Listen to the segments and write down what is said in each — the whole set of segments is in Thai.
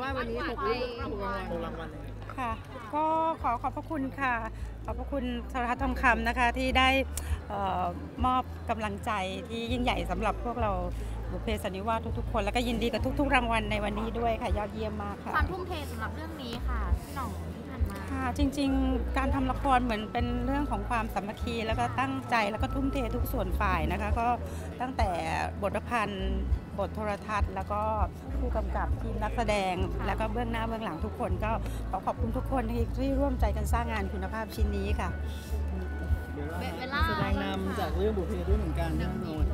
ว่าวันนี้ถูกรางวัลถูกรางวัลค่ะ ก็ขอขอบพระคุณค่ะ ขอบพระคุณโทรทัศน์ทองคำนะคะที่ได้มอบกำลังใจที่ยิ่งใหญ่สำหรับพวกเรา บุพเพสันนิวาสทุกๆคน แล้วก็ยินดีกับทุก ๆ รางวัลในวันนี้ด้วยค่ะยอดเยี่ยมมากค่ะ ความทุ่มเทสำหรับเรื่องนี้ค่ะพี่หน่องที่ผ่านมา ค่ะ จริง ๆ การทำละครเหมือนเป็นเรื่องของความสามัคคี แล้วก็ตั้งใจแล้วก็ทุ่มเททุกส่วนฝ่ายนะคะ ก็ตั้งแต่บทประพันธ์บทโทรทัศน์ แล้วก็ผู้กำกับทีมนักแสดง แล้วก็เบื้องหน้าเบื้องหลังทุกคน ก็ขอขอบคุณทุกคนที่ที่ร่วมใจกันสร้างงานคุณภาพชิ้นนี้ค่ะเวลาแสดงนำจากเรื่องบุพเพด้วยเหมือนกันแน่นอน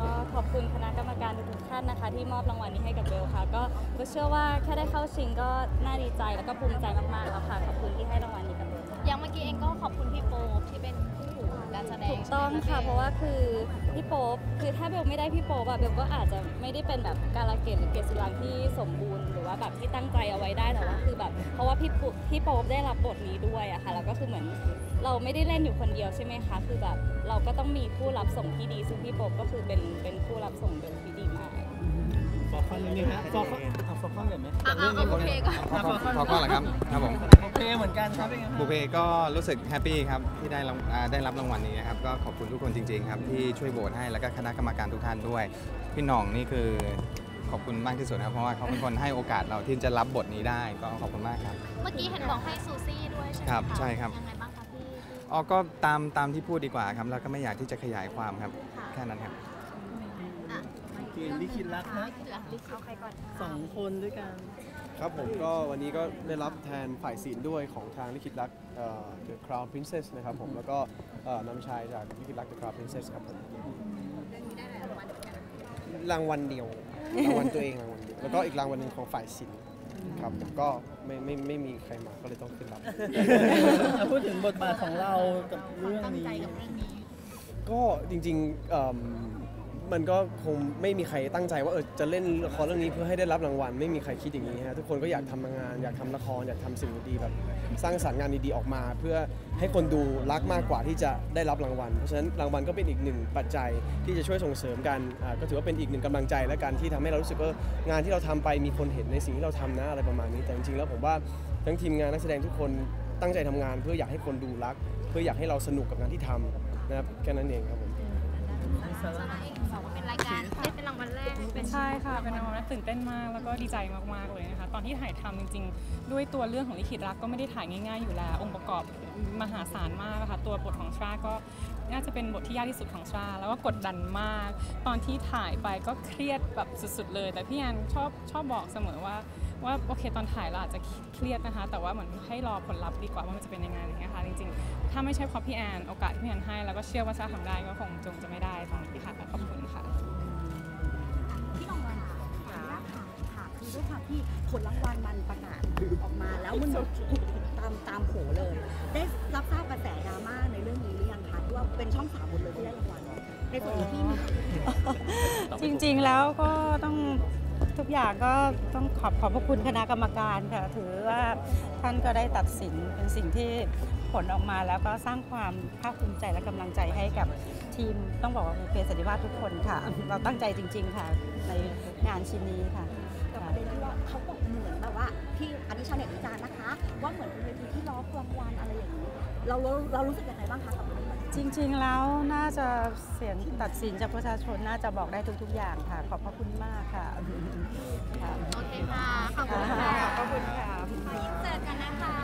ก็ขอบคุณคณะกรรมการทุกท่านนะคะ ที่มอบรางวัลนี้ให้กับเบลค่ะ ก็ก็เชื่อว่าแค่ได้เข้าชิงก็น่าดีใจแล้วก็ภูมิใจมากๆแล้วค่ะ ขอบคุณที่ให้รางวัลนี้กับเบลอย่างเมื่อกี้เองก็ขอบคุณพี่โป๊ปที่เป็นผู้ การแสดงถูกต้องค่ะ เพราะว่าคือพี่โป๊ปคือถ้าเบลไม่ได้พี่โป๊ปอะเบลก็อาจจะไม่ได้เป็นแบบการละเกดหรือเกศสุรางที่สมบูรณ์หรือว่าแบบที่ตั้งใจเอาไว้ได้แต่ว่าคือแบบเพราะว่าพี่ปุ๊พี่โป๊ปได้รับบทนี้ด้วยอะค่ะแล้วก็คือเหมือนเราไม่ได้เล่นอยู่คนเดียวใช่ไหมคะ คือแบบเราก็ต้องมีผู้รับส่งที่ดีซึ่งพี่โป๊ปก็คือเป็นเป็นผู้รับส่งเบลที่ดีมากฟอร์คอนนิดนึงฮะฟอร์คอนเอาฟอร์คอนเลยไหมอะเอาเอาโอเคก่อนฟอร์คอนขอข้อเหรอครับครับผมโอ เคเหมือนกันครับเป็นไงครับบูเพก็รู้สึกแฮปปี้ครับที่ได้รางอ่าได้รับรางวัลนี้นะครับก็ขอบคุณทุกคนจริงๆครับที่ช่วยโหวตให้แล้วก็คณะกรรมการทุกท่านด้วย พี่หน่องนี่คือขอบคุณมากที่สุดนะครับเพราะว่าเขาเป็นคนให้โอกาสเราที่จะรับบทนี้ได้ก็ขอบคุณมากครับ เมื่อกี้เห็นบอกให้ซูซี่ด้วยใช่ไหมครับะใช่ครับ ยังไงบ้างคะพี่อ๋อก็ตามตามที่พูดดีกว่าครับแล้วก็ไม่อยากที่จะขยายความครับค่ะแค่นั้นครับ อะเกมลิขิตรักนะเหลือลิขิตเอาใครก่อน สองคนด้วยกัน ครับผมก็วันนี้ก็ได้รับแทนฝ่ายศิลป์ด้วยของทางลิขิตรักเอ่อ The Crown Princess นะครับผมแล้วก็เอ่อนำชายจากลิขิตรัก The Crown Princess ครับผมรางวัลเดียวรางวัลตัวเองรางวัลเดียวแล้วก็อีกรางวัลหนึ่งของฝ่ายศิลป์ครับผมก็ไม่ไม่ไม่มีใครมาก็เลยต้องขึ้นรับถ้าพูดถึงบทบาทของเรากับเรื่องตั้งนี้ใจกับเรื่องนี้ก็จริงๆเอิ่ม มันก็คงไม่มีใครตั้งใจว่าเออจะเล่นละครเรื่องนี้เพื่อให้ได้รับรางวัล ไม่มีใครคิดอย่างนี้ฮะทุกคนก็อยากทำงานอยากทำละครอยากทำสิ่งดีๆแบบสร้างสรรค์งานดีๆออกมา เพื่อให้คนดูรักมากกว่าที่จะได้รับรางวัล เพราะฉะนั้นรางวัลก็เป็นอีกหนึ่งปัจจัยที่จะช่วยส่งเสริมกันก็ถือว่าเป็นอีกหนึ่งกำลังใจและกันที่ทำให้เรารู้สึกว่างานที่เราทำไปมีคนเห็นในสิ่งที่เราทำนะอะไรประมาณนี้แต่จริงๆแล้วผมว่าทั้งทีมงานนักแสดงทุกคนตั้งใจทำงาน เพื่ออยากให้คนดูรัก เพื่ออยากให้เราสนุกกับงานที่ทำนะครับแค่นั้นเองครับผม ใช่ค่ะ เป็นรางวัลที่ตื่นเต้นมาก แล้วก็ดีใจมากๆเลยนะคะ ตอนที่ถ่ายทำจริง ๆ ด้วยตัวเรื่องของลิขิตรักก็ไม่ได้ถ่ายง่าย ๆ อยู่แล้ว องค์ประกอบมหาศาลมากนะคะตัวบทของชาก็น่าจะเป็นบทที่ยากที่สุดของชา แล้วก็กดดันมาก ตอนที่ถ่ายไปก็เครียดแบบสุดๆเลย แต่พี่แอนชอบชอบบอกเสมอว่าว่าโอเคตอนถ่ายเราอาจจะเครียดนะคะ แต่ว่าเหมือนให้รอผลลัพธ์ดีกว่าว่ามันจะเป็นยังไงอย่างเงี้ยค่ะจริงๆ ถ้าไม่ใช่เพราะพี่แอนโอกาสที่พี่แอนให้ แล้วก็เชื่อว่าชาทำได้ก็คงจงจะไม่ได้ตรงนี้ค่ะขอบคุณค่ะ ผลรางวัลมันประกาศออกมาแล้วมันตามตามโผเลย ได้รับทราบกระแสดราม่าในเรื่องนี้หรือยังคะที่ว่าเป็นช่องสามหมดเลยที่ได้รางวัลในส่วนที่จริง ๆ แล้วก็ต้อง ทุกอย่างก็ต้องขอบขอบพระคุณคณะกรรมการค่ะ ถือว่าท่านก็ได้ตัดสินเป็นสิ่งที่ผลออกมาแล้วก็สร้างความภาคภูมิใจและกำลังใจให้กับทีมต้องบอกว่าบุพเพสันนิวาสทุกคนค่ะ เราตั้งใจจริง ๆ ค่ะ ในงานชิ้นนี้ค่ะแต่ประเด็นที่ว่าเขาบอกเหมือนแบบว่าที่อันนี้ชาวเน็ตวิจารณ์นะคะ ว่าเหมือนเป็นเวทีที่ล้อรางวัลอะไรอย่างนี้ เราเรารู้สึกยังไงบ้างคะกับเรื่องนี้จริง ๆ แล้วน่าจะเสียงตัดสินจากประชาชนน่าจะบอกได้ทุก ๆ อย่างค่ะ ขอบพระคุณมากค่ะโอเคค่ะ ขอบคุณค่ะ ขอบคุณค่ะ เจอกันนะคะ